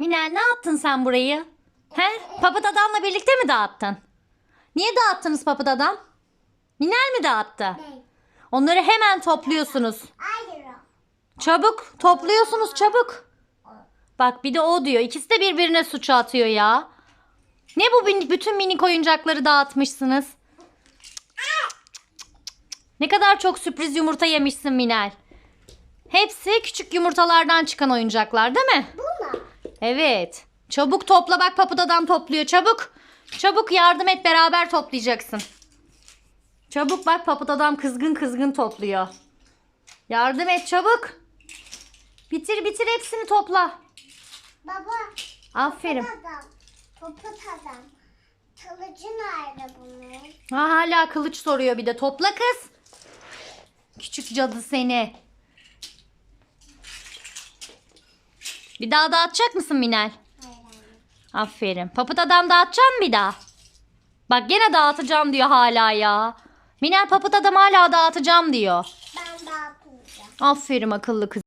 Minel ne yaptın sen burayı? He? Papat adamla birlikte mi dağıttın? Niye dağıttınız papat adam? Minel mi dağıttı? Onları hemen topluyorsunuz. Çabuk topluyorsunuz çabuk. Bak bir de o diyor. İkisi de birbirine suçu atıyor ya. Ne bu bütün minik oyuncakları dağıtmışsınız? Ne kadar çok sürpriz yumurta yemişsin Minel. Hepsi küçük yumurtalardan çıkan oyuncaklar değil mi? Evet. Çabuk topla bak paput adam topluyor çabuk. Çabuk yardım et beraber toplayacaksın. Çabuk bak paput adam kızgın kızgın topluyor. Yardım et çabuk. Bitir bitir hepsini topla. Baba. Aferin. Adam. Popot adam. Kılıcı nerede bunun? Ha, hala kılıç soruyor bir de. Topla kız. Küçük cadı seni. Bir daha dağıtacak mısın Minel? Hayır anne. Aferin. Papıt adam dağıtacak mı bir daha? Bak gene dağıtacağım diyor hala ya. Minel papıt adam hala dağıtacağım diyor. Ben dağıtmayacağım. Aferin akıllı kız.